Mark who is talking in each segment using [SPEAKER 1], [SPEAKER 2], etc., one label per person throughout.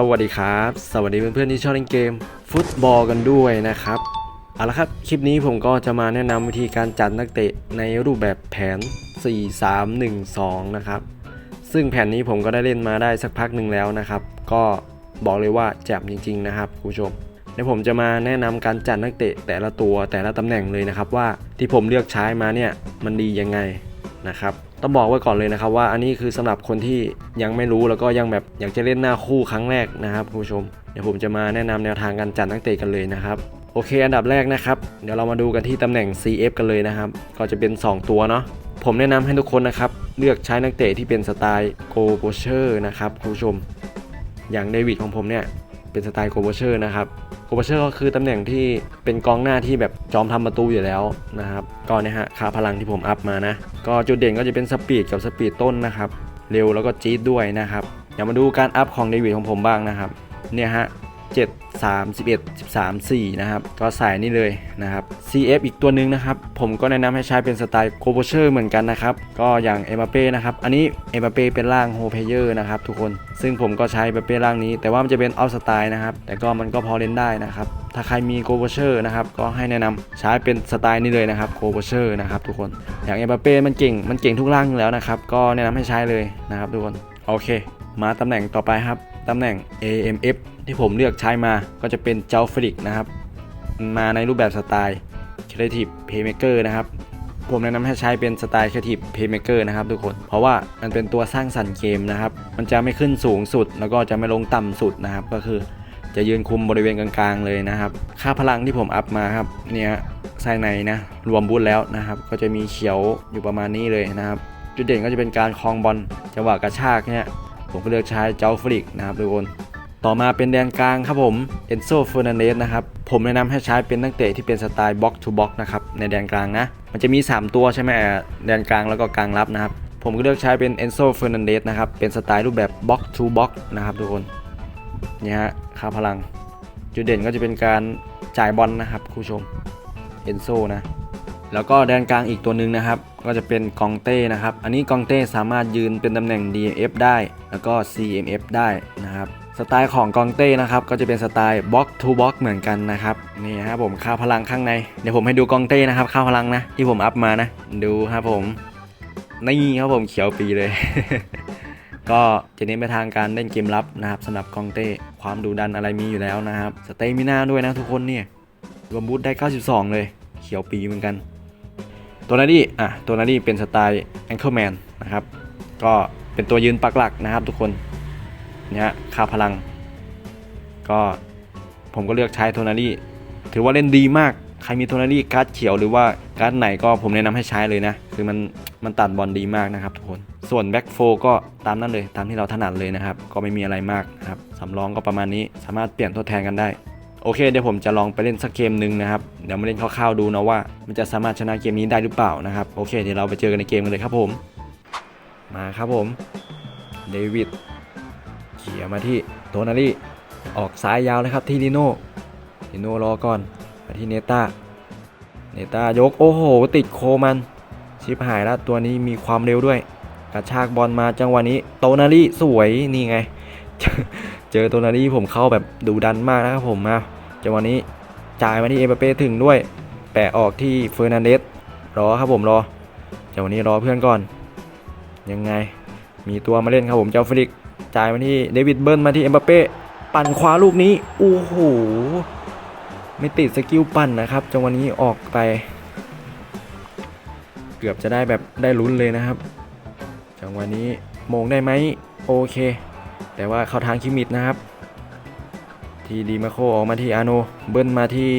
[SPEAKER 1] สวัสดีครับ สวัสดีเพื่อนๆที่ชอบเล่นเกม ฟุตบอลกันด้วยนะครับเอาละครับคลิปนี้ผมก็จะมาแนะนำวิธีการจัดนักเตะในรูปแบบแผน 4-3-1-2 นะครับ ซึ่งแผนนี้ผมก็ได้เล่นมาได้สักพักหนึ่งแล้วนะครับ ก็บอกเลยว่าแจ่มจริง ๆ นะครับคุณผู้ชมเดี๋ยวผมจะมาแนะนำการจัดนักเตะแต่ละตัวแต่ละตำแหน่งเลยนะครับว่าที่ผมเลือกใช้มาเนี่ยมันดียังไงนะครับ ต้องบอกไว้ก่อนเลยนะครับว่าอันนี้คือสำหรับคนที่ยังไม่รู้แล้วก็ยังแบบอยากจะเล่นหน้าคู่ครั้งแรกนะครับคุณผู้ชมเดี๋ยวผมจะมาแนะนำแนวทางการจัดนักเตะกันเลยนะครับโอเค อันดับแรกนะครับเดี๋ยวเรามาดูกันที่ตำแหน่ง CF กันเลยนะครับ ก็จะเป็น 2 ตัวเนาะผมแนะนำให้ทุกคนนะครับเลือกใช้นักเตะที่เป็นสไตล์โกโ o เชอร์นะครับคุณผู้ชม อย่างเดวิดของผมเนี่ย เป็นสไตล์โกโ o เชอร์นะครับโกโ o เชอร์ก็คือตำแหน่งที่เป็นกองหน้าที่แบบจอมทำประตูอยู่แล้วนะครับก็เนี่ยฮะค่าพลังที่ผมอัพมานะ ก็จุดเด่นก็จะเป็นสปีดกับสปีดต้นนะครับ เร็วแล้วก็จี๊ดด้วยนะครับเดี๋ยวมาดูการอัพของเดวิดของผมบ้างนะครับ เนี่ยฮะ 7 3 11 13 4 นะครับ ก็ใส่นี่เลยนะครับ CF อีกตัวหนึ่งนะครับ ผมก็แนะนำให้ใช้เป็นสไตล์โคโบเชอร์เหมือนกันนะครับ ก็อย่างเอ็มบัปเป้นะครับ อันนี้เอ็มบัปเป้เป็นร่างโฮเพเยอร์นะครับทุกคน ซึ่งผมก็ใช้เอ็มบัปเป้ร่างนี้ แต่ว่ามันจะเป็นออฟสไตล์นะครับ แต่ก็มันก็พอเล่นได้นะครับ ถ้าใครมีโคโบเชอร์นะครับ ก็ให้แนะนำใช้เป็นสไตล์นี้เลยนะครับโคโบเชอร์นะครับทุกคน อย่างเอ็มบัปเป้มันเก่ง มันเก่งทุกร่างแล้วนะครับ ก็แนะนำให้ใช้เลยนะครับทุกคน โอเค มาตำแหน่งต่อไปครับ ตำแหน่ง AMF ที่ผมเลือกใช้มาก็จะเป็นเจ้าฟริกนะครับ มาในรูปแบบสไตล์ Creative Playmaker นะครับ ผมแนะนำให้ใช้เป็นสไตล์ Creative Playmaker นะครับทุกคน เพราะว่ามันเป็นตัวสร้างสรรค์เกมนะครับ มันจะไม่ขึ้นสูงสุด แล้วก็จะไม่ลงต่ำสุดนะครับ ก็คือจะยืนคุมบริเวณกลางๆเลยนะครับ ค่าพลังที่ผมอัพมาครับ เนี่ยไส้ในนะ รวมบูทแล้วนะครับ ก็จะมีเขียวอยู่ประมาณนี้เลยนะครับ จุดเด่นก็จะเป็นการคลองบอลจังหวะกระชากเนี่ย ผมก็เลือกใช้เจ้าฟริกนะครับทุกคน ต่อมาเป็นแดนกลางครับผมเอนโซเฟอร์นันเดสนะครับ ผมแนะนำให้ใช้เป็นนักเตะที่เป็นสไตล์บ็อกทูบ็อกนะครับในแดนกลางนะ มันจะมี 3 ตัวใช่ไหมแดนกลางแล้วก็กลางรับนะครับ ผมก็เลือกใช้เป็นเอนโซเฟอร์นันเดสนะครับ เป็นสไตล์รูปแบบบ็อกทูบ็อกนะครับทุกคนนี่ฮะค่าพลัง จุดเด่นก็จะเป็นการจ่ายบอลนะครับคุณผู้ชมเอนโซนะ แล้วก็แดนกลางอีกตัวหนึ่งนะครับ ก็จะเป็นกองเต้นะครับ อันนี้กองเต้สามารถยืนเป็นตำแหน่ง DMF ได้ แล้วก็ CMF ได้นะครับสไตล์ของกองเต้นะครับก็จะเป็นสไตล์ Box to Box เหมือนกันนะครับนี่ครับผมค่าพลังข้างในเดี๋ยวผมให้ดูกองเต้นะครับค่าพลังนะที่ผมอัพมานะดูครับผมนี่ครับผมเขียวปีเลย ก็จะเน้นไปทางการเล่นเกมรับนะครับสำหรับกองเต้ความดุดันอะไรมีอยู่แล้วนะครับสเตมิน่าด้วยนะทุกคนเนี่ยรวมบูทได้ 92 เลย เขียวปีเหมือนกัน ตัวนาดี้อะตัวนาดี้เป็นสไตล์ Anchorman นนะครับ ก็เป็นตัวยืนปักหลักนะครับทุกคนเนี่ยฮะคาพลัง ก็ผมก็เลือกใช้โทนาดี้ถือว่าเล่นดีมาก ใครมีโทนาดี้การ์ดเขียวหรือว่าการ์ดไหนก็ผมแนะนำให้ใช้เลยนะ คือมันมันตัดบอลดีมากนะครับทุกคน ส่วนแบ็กโฟก็ตามนั้นเลย ตามที่เราถนัดเลยนะครับ ก็ไม่มีอะไรมากครับสำรองก็ประมาณนี้ สามารถเปลี่ยนทดแทนกันได้ โอเค เดี๋ยวผมจะลองไปเล่นสักเกมหนึ่งนะครับ เดี๋ยวมาเล่นคร่าวๆดูนะว่า มันจะสามารถชนะเกมนี้ได้หรือเปล่านะครับโอเคเดี๋ยวเราไปเจอกันในเกมกันเลยครับผม มาครับผมเดวิดเขี่ยมาที่โทนารี่ออกซ้ายยาวเลยครับที่ดิโน่ดิโน่รอก่อนมาที่เนต้าเนต้ายกโอ้โห ติดโคมัน ชิบหายแล้วตัวนี้มีความเร็วด้วย กระชากบอลมาจังหวะนี้โตนารี่สวยนี่ไง เจอโตนารี่ผมเข้าแบบดูดันมากนะครับผมมาจังหวะนี้ จ่ายมาที่เอเปเป้ถึงด้วย แปะออกที่เฟอร์นันเดสรอครับผมรอจังวะนี้รอเพื่อนก่อน ยังไง มีตัวมาเล่นครับผมเจ้าฟลิกจ่ายมาที่เดวิดเบิร์นมาที่เอ็มบัปเป้ปั่นขวาลูกนี้โอ้โหไม่ติดสกิลปั่นนะครับจังหวะนี้ออกไป เกือบจะได้แบบได้ลุ้นเลยนะครับ จังหวะนี้มงได้ไหมโอเค แต่ว่าเข้าทางคิมิดนะครับ ทีดีมาโคออกมาที่อาโนเบิ้ลมาที่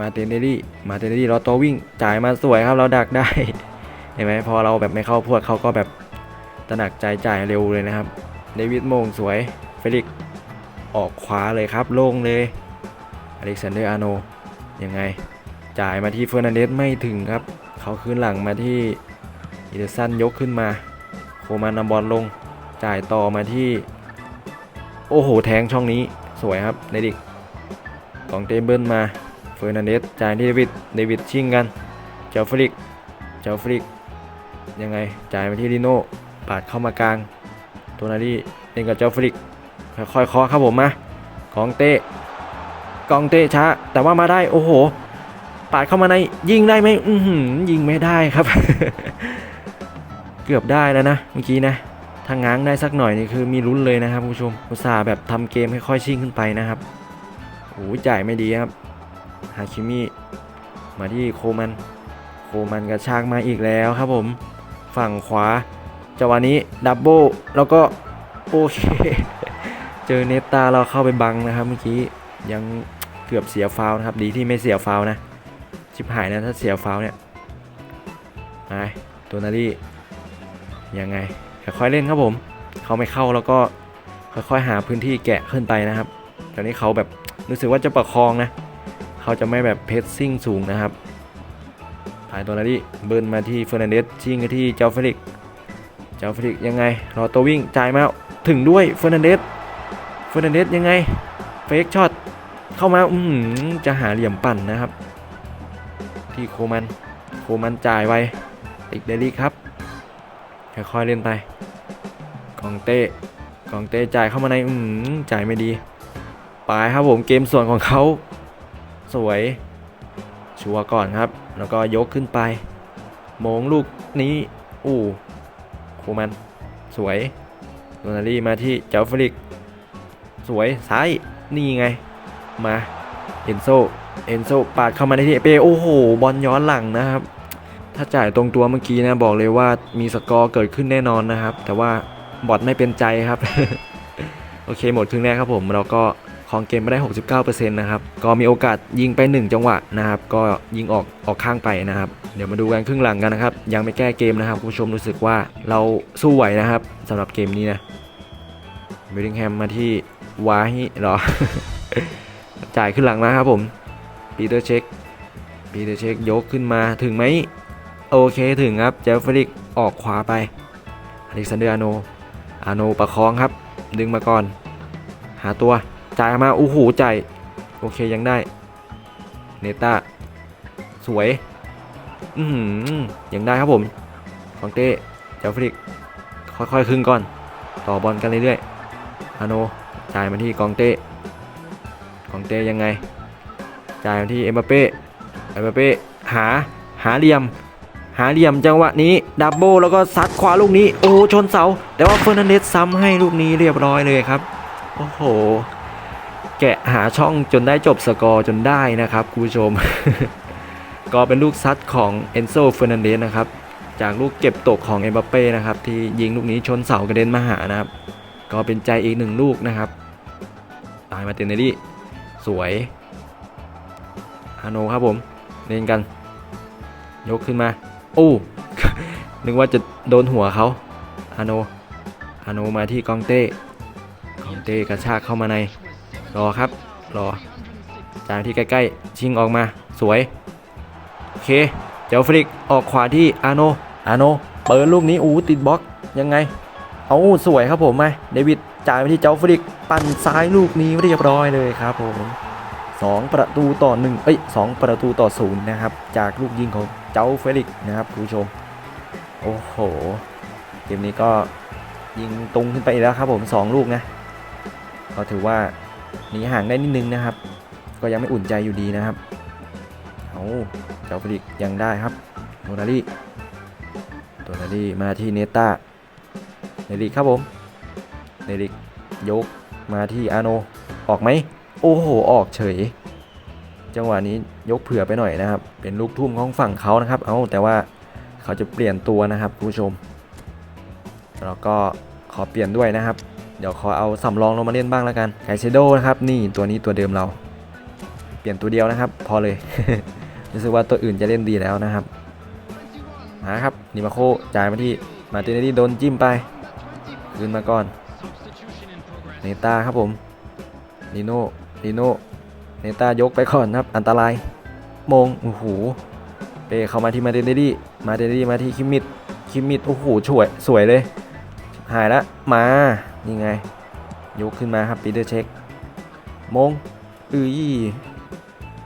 [SPEAKER 1] มาเตนเดลี่มาเตนเดลี่เราตัววิ่งจ่ายมาสวยครับเราดักได้เห็นไหมพอเราแบบไม่เข้าพวดเขาก็แบบตระหนักใจจ่ายเร็วเลยนะครับเดวิดโมงสวยเฟลิกออกขวาเลยครับโล่งเลยอเล็กซานเดอร์อาโนยังไง จ่ายมาที่เฟอร์นันเดสไม่ถึงครับ เขาคืนหลังมาที่อีเดอร์สันยกขึ้นมา โคมานนำบอลลง จ่ายต่อมาที่ โอ้โห แทงช่องนี้ สวยครับในดิกของเตเบิลมาเฟอร์นันเดสจ่ายเดวิดเดวิดชิงกันเจ้าฟลิกเจ้าฟลิกยังไงจ่ายมาที่ดิโน่ปาดเข้ามากลางโทนารีเล่นกับเจ้าฟลิกค่อยๆเคาะครับผมมากองเต้กองเต้ช้า แต่ว่ามาได้โอ้โห ปาดเข้ามาในยิงได้ไหมอือหือยิงไม่ได้ครับ เกือบได้แล้วนะเมื่อกี้นะ ถ้าง้างได้สักหน่อยนี่คือมีลุ้นเลยนะครับผู้ชมอุตส่าห์แบบทำเกมค่อยๆชิ่งขึ้นไปนะครับโอ้โหจ่ายไม่ดีครับฮาคิมิมาที่โคมัน โคมันกระชากมาอีกแล้วครับผม ฝั่งขวาจังหวะนี้ดับเบิลแล้วก็โอเค เจอเนตตาเราเข้าไปบังนะครับเมื่อกี้ยังเกือบเสียฟาวนะครับ ดีที่ไม่เสียฟาวนะ ชิบหายนะถ้าเสียฟาวเนี่ยไปตัวนารียังไง ค่อยๆเล่นครับผม เขาไม่เข้าแล้วก็ค่อยๆหาพื้นที่แกะขึ้นไปนะครับตอนนี้เขาแบบรู้สึกว่าจะประคองนะ เขาจะไม่แบบเพสซิ่งสูงนะครับไปตัวนารีเบิร์นมาที่เฟอร์นันเดสชิงที่เจ้าเฟลิก เจ้าเฟลิกยังไง รอตัววิ่งจ่ายมาถึงด้วยเฟอร์นันเดส เฟอร์นันเดสยังไง เฟกช็อตเข้ามาอือหือจะหาเหลี่ยมปั่นนะครับ ที่โคมัน โคมันจ่ายไว้ติดเดลิครับ ค่อยๆเล่นไป กองเต้กองเต้จ่ายเข้ามาในอืมจ่ายไม่ดีไปครับผมเกมส่วนของเขาสวย ชัวร์ก่อนครับ แล้วก็ยกขึ้นไปมงลูกนี้อู้โคมัน สวยโดนารีมาที่เจ้าฟลิก สวยซ้ายนี่ไง มาเอนโซเอนโซปาดเข้ามาในที่เปโอ้โห บอลย้อนหลังนะครับ ถ้าจ่ายตรงตัวเมื่อกี้นะบอกเลยว่ามีสกอร์เกิดขึ้นแน่นอนนะครับ แต่ว่าบอทไม่เป็นใจครับ โอเคหมดครึ่งแรกครับผม เราก็คองเกมไปได้ 69%นะครับ ก็มีโอกาสยิงไป 1 จังหวะนะครับ ก็ยิงออกออกข้างไปนะครับ เดี๋ยวมาดูกันครึ่งหลังกันนะครับ ยังไม่แก้เกมนะครับคุณผู้ชมรู้สึกว่าเราสู้ไหวนะครับสำหรับเกมนี้นะเบลลิงแฮมมาที่วาฮิหรอ จ่ายขึ้นหลังมาครับผมปีเตอร์เช็คปีเตอร์เช็คยกขึ้นมาถึงไหม โอเคถึงครับเจฟฟริกออกขวาไปอเล็กซานเดอร์อาโนอาโนประคองครับ ดึงมาก่อน หาตัวจ่ายมาอู้หูจ่ายโอเคยังได้เนต้าสวยอือหือยังได้ครับผมของเต้เจฟฟริกค่อยๆครึ่งก่อน ต่อบอลกันเรื่อยๆอาโนจ่ายมาที่กองเต้กองเต้ยังไงจ่ายมาที่เอ็มบัปเป้เอ็มบัปเป้หาหาเหลี่ยม หาเหลี่ยมจังหวะนี้ดับเบิลแล้วก็ซัดขวาลูกนี้ โอ้ชนเสา แต่ว่าเฟอร์นันเดสซ้ำให้ลูกนี้เรียบร้อยเลยครับ โอ้โห แกะหาช่องจนได้จบสกอร์จนได้นะครับคุณผู้ชม ก็เป็นลูกซัดของเอนโซเฟอร์นันเดสนะครับ จากลูกเก็บตกของเอ็มบัปเป้นะครับ ที่ยิงลูกนี้ชนเสากระเด็นมาหานะครับ ก็เป็นใจอีกหนึ่งลูกนะครับ ตายมาเตนเนรี่สวยฮาโนครับผมเล่นกัน ยกขึ้นมา โอ้นึกว่าจะโดนหัวเขาอาโนอาโนมาที่กองเต้กองเต้กระชากเข้ามาใน รอครับ รอ จางที่ใกล้ๆ ชิงออกมา สวย โอเค เจ้าฟริกออกขวาที่อาโนอาโน เปิดลูกนี้ อู้ติดบล็อก ยังไง เอาสวยครับผมไหมเดวิดจ่ายไปที่เจ้าฟริก ปั่นซ้ายลูกนี้เรียบร้อยเลยครับผมสองประตูต่อหนึ่งเอ้ยสองประตูต่อศูนย์นะครับ จากลูกยิงของ เจ้าเฟลิกนะครับคุณผู้ชม โอ้โห เกมนี้ก็ยิงตรงขึ้นไปอีกแล้วครับผมสองลูกนะ ก็ถือว่าหนีห่างได้นิดนึงนะครับ ก็ยังไม่อุ่นใจอยู่ดีนะครับ เอาเจ้าเฟลิกยังได้ครับโนนารีโนนารีมาที่เนต้าเนริกครับผมเนริกยกมาที่อาโน ออกไหม โอ้โห ออกเฉย จังหวะนี้ยกเผื่อไปหน่อยนะครับ เป็นลูกทุ่มของฝั่งเขานะครับ เอาแต่ว่าเขาจะเปลี่ยนตัวนะครับคุณผู้ชม แล้วก็ขอเปลี่ยนด้วยนะครับ เดี๋ยวขอเอาสำรองลงมาเล่นบ้างแล้วกันไกเซโดนะครับ นี่ตัวนี้ตัวเดิมเรา เปลี่ยนตัวเดียวนะครับ พอเลย รู้สึกว่าตัวอื่นจะเล่นดีแล้วนะครับมาครับนิมาโคจ่ายมาที่มาตินเนดี้โดนจิ้มไปคืนมาก่อนเนต้าครับผมนิโน่นิโน่ เนต้ายกไปก่อนครับ อันตรายมงโอ้โหเปเข้ามาที่มาเดนเดดี้มาเดนเดดี้มาที่คิมมิดคิมมิดโอ้โหสวยสวยเลย หายละมานี่ไง ยกขึ้นมาครับปีเตอร์เช็คมงอือ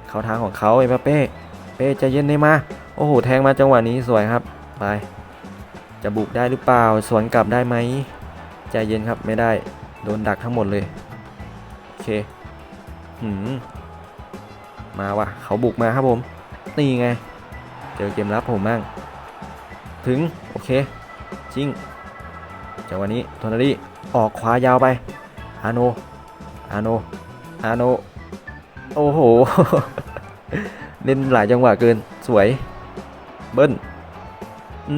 [SPEAKER 1] เขาทางของเขาไอ้ป้าเป้เป้ใจเย็นได้มาโอ้โหแทงมาจังหวะนี้สวยครับไปจะบุกได้หรือเปล่าสวนกลับได้ไหมใจเย็นครับไม่ได้โดนดักทั้งหมดเลยโอเคหืม มาว่ะเขาบุกมาครับผมนี่ไง เจอเกมรับผมมั่งถึง โอเคจริงจังหวะนี้โทนารีออกขวายาวไป อาโน อาโน อาโน โอ้โห เล่นหลายจังหวะเกินสวย เบิ้ลอื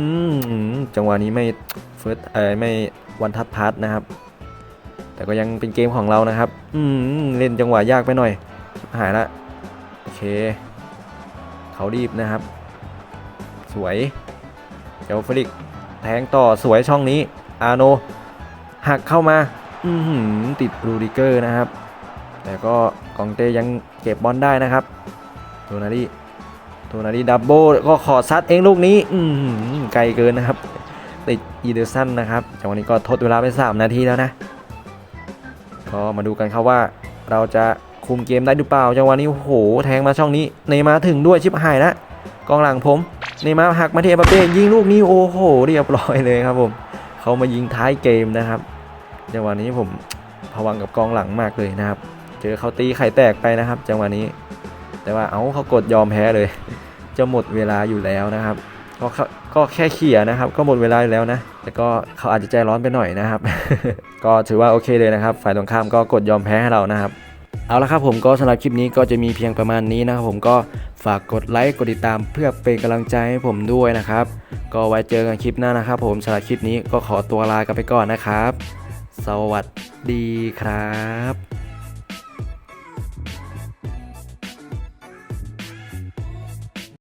[SPEAKER 1] มจังหวะนี้ไม่เฟิร์สเออไม่วันทัดพาร์ทนะครับ แต่ก็ยังเป็นเกมของเรานะครับ อืมเล่นจังหวะยากไปหน่อย หายละ เคเขารีบนะครับ สวยเจ้าฟลิกแทงต่อสวยช่องนี้ อาโน หักเข้ามา อืติดรูดิเกอร์นะครับ แต่ก็กองเตยังเก็บบอลได้นะครับโทนารีโทนารีดับเบิลก็ขอซัดเองลูกนี้ อืไกลเกินนะครับ ติดอีเดอร์สันนะครับจังหวะนี้ก็ทดเวลาไป 3 นาทีแล้วนะ ก็มาดูกันครับว่าเราจะ คุมเกมได้หรือเปล่าจังหวะนี้โอ้โหแทงมาช่องนี้เนมาถึงด้วยชิบหายละกองหลังผมเนมาหักมาเอ็มบัปเป้ยิงลูกนี้โอ้โหเรียบร้อยเลยครับผมเขามายิงท้ายเกมนะครับจังหวะนี้ผมผวังกับกองหลังมากเลยนะครับ เจอเขาตีไข่แตกไปนะครับ จังหวะนี้ แต่ว่าเอ้าเขากดยอมแพ้เลย จะหมดเวลาอยู่แล้วนะครับก็ก็แค่เขี่ยนะครับ ก็หมดเวลาแล้วนะ แต่ก็เขาอาจจะใจร้อนไปหน่อยนะครับ ก็ถือว่าโอเคเลยนะครับ ฝ่ายตรงข้ามก็กดยอมแพ้ให้เรานะครับ เอาละครับผมก็สำหรับคลิปนี้ก็จะมีเพียงประมาณนี้นะครับผมก็ฝากกดไลค์กดติดตามเพื่อเป็นกำลังใจให้ผมด้วยนะครับ ก็ไว้เจอกันคลิปหน้านะครับ ผมสำหรับคลิปนี้ก็ขอตัวลากันไปก่อนนะครับ สวัสดีครับ